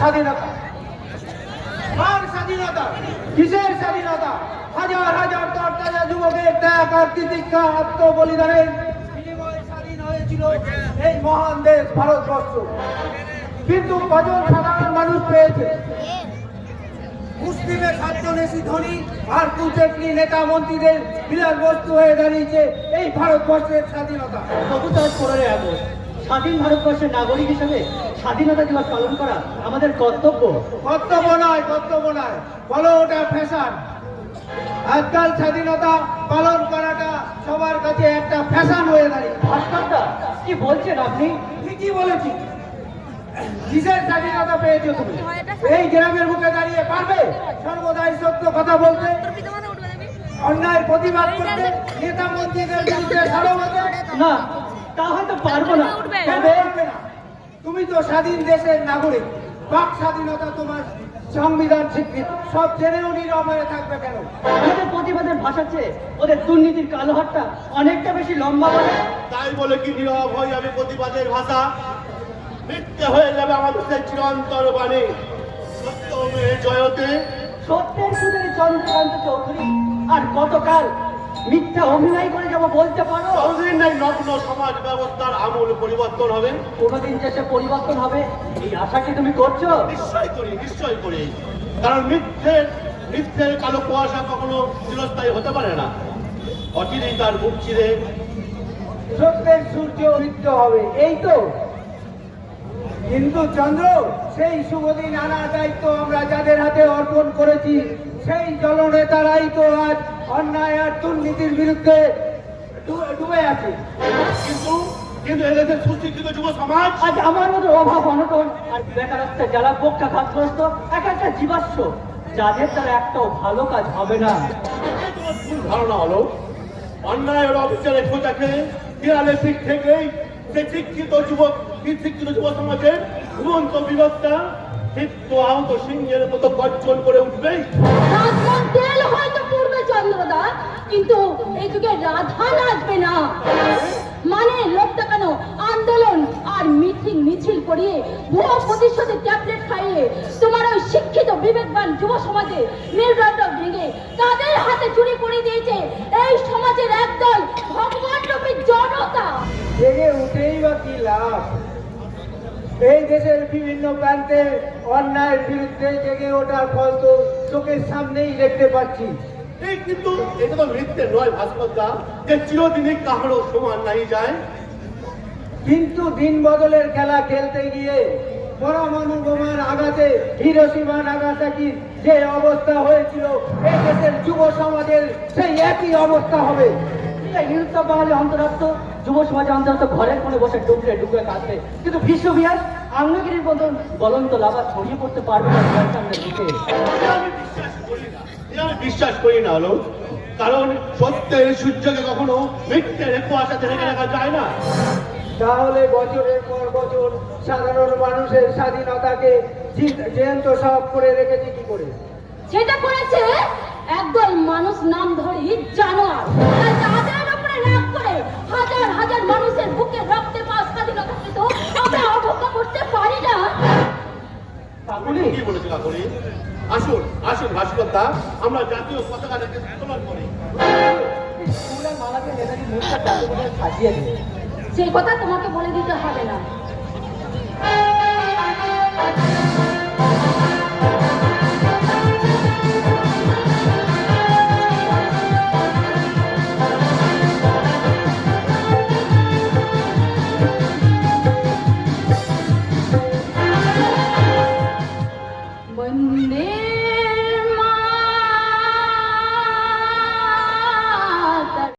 স্বাধীনতা স্বাধীন হয়েছিল ধনী আর কুচেকনি নেতা মন্ত্রীদের বিলাস বস্তু হয়ে দাঁড়িয়েছে এই ভারতবর্ষের স্বাধীনতা। স্বাধীন ভারতবর্ষের নাগরিক হিসেবে স্বাধীনতা দিবস পালন করা আমাদের কর্তব্য। কর্তব্য নয় কর্তব্য নয়। বলো ওটা ফ্যাশন। আজকাল স্বাধীনতা পালন করাটা সবার কাছে একটা ফ্যাশন হয়ে দাঁড়িয়ে। ভাস্করদা কি বলছেন আপনি? ঠিকই বলেছি। কিসের স্বাধীনতা পেয়েছ তুমি? এই গ্রামের মুখে দাঁড়িয়ে পারবে? সর্বদাই সত্য কথা বলতে। অন্যায় প্রতিবাদ করতে। নেতা মন্ত্রীদের বিরুদ্ধে না তা হয়তো পারব না। কেন না? তুমি তো স্বাধীন দেশের নাগরিক। বাক স্বাধীনতা তোমার সংবিধান স্বীকৃত সব জেনেও নীরব হয়ে থাকবে কেন? আমাদের প্রতিবাদের ভাষা চেয়ে ওদের দুর্নীতির কালো হাতটা অনেকটা বেশি লম্বা বলে তাই বলে কি নীরব হয়ে যাবে প্রতিবাদের ভাষা? মিথ্যে হয়ে যাবে আমাদের সেই চিরন্তর বাণী। সত্যমে জয়তে সত্যের পূজারী চন্দ্রকান্ত চৌধুরী আর গতকাল মিথ্যা অভিনয় করে যাব বলতে পারো? কোনদিন নাই নগ্ন সমাজ ব্যবস্থার আমূল পরিবর্তন হবে। কোনোদিন যে সে পরিবর্তন হবে এই আশা কি তুমি করছ? নিশ্চয় করি নিশ্চয় করি। কারণ মিথ্যের মিথ্যের কালো কুয়াশা কখনো চিরস্থায়ী হতে পারে না। অচিরেই তার মুখ চিরে সত্যের সূর্য উদিত হবে। এই তো। কিন্তু চন্দ্র সেই শুভদিন আনার দায়িত্ব আমরা যাদের হাতে অর্পণ করেছি। সেই জলনেতারাই তো আজ অন্যায় আর দুর্নীতির বিরুদ্ধে ডুবে আছে। কিন্তু কিন্তু এদেশের সুশিক্ষিত যুব সমাজ আজ আমার মতো অভাব অনটন আর বেকারত্বের এক একটা জীবাশ্ম যাদের একটাও ভালো কাজ হবে না। ধারণা হলো অবিচারে দেয়ালে পিঠ থেকেই সে শিক্ষিত যুবক শিক্ষিত যুব সমাজের ঘুমন্ত বিরোধটা ক্ষিপ্ত আহত সিংহের মতো গর্জন করে উঠবেই। তেল হয়তো পূর্বে চন্দ্রদা কিন্তু এই যুগে রাধা নাচবে না। মানে লোকটা কেন আন্দোলন আর মিটিং মিছিল করিয়ে ভুয়ো প্রতিশ্রুতি ট্যাবলেট খাইয়ে তোমার ওই শিক্ষিত বিবেকবান যুব সমাজে মেরুদণ্ড ভেঙে তাদের হাতে চুরি করে দিয়েছে এই সমাজের একদল ভগবান রূপী জনতা। জেগে উঠেই বা কি লাভ? এই দেশের বিভিন্ন প্রান্তে অন্যায়ের বিরুদ্ধে জেগে ওঠার ফল তো চোখের সামনেই দেখতে পাচ্ছি। এই কিন্তু এটা তো নৃত্যের নয় ভাস্করদা যে চিরদিনই কাহারও সমান নাই যায়। কিন্তু দিন বদলের খেলা খেলতে গিয়ে পরমাণু বোমার আঘাতে হিরোসীমা নাগাসাকির যে অবস্থা হয়েছিল এই দেশের যুব সমাজের সেই একই অবস্থা হবে। হিংসা বাঙালি অন্তরাত্ম যুব সমাজে অন্তরাত্ম ঘরের কোণে বসে কাঁদবে। কিন্তু বিশ্ববিহার আঙ্গগিরির মতন বলন্ত লাভা ছড়িয়ে পড়তে পারবে না সামনে ঢুকে। বিশ্বাস করি না বিশ্বাস করি না আলো। কারণ সত্যের সূর্যকে কখনো মিথ্যের কুয়াশাতে রেখে রাখা যায় না। তাহলে বছরের পর বছর সাধারণ মানুষের স্বাধীনতাকে জি- জ্যান্ত সব করে রেখেছে কি করে? সেটা করেছে একদল মানুষ নাম ধরি জানোয়ার। করে হাজার হাজার মানুষের বুকে রক্তে পাওয়া স্বাধীনতাকে তো আমরা অবজ্ঞা করতে পারি না। কাকুলি? কি বলেছে কাকুলি? আসুন আসুন ভাস্করদা আমরা জাতীয় পতাকাটাকে উত্তোলন করি স্কুলের মালাকে নেতাজি মুখটা সাজিয়ে দেবে। সেই কথা তোমাকে বলে দিতে হবে না।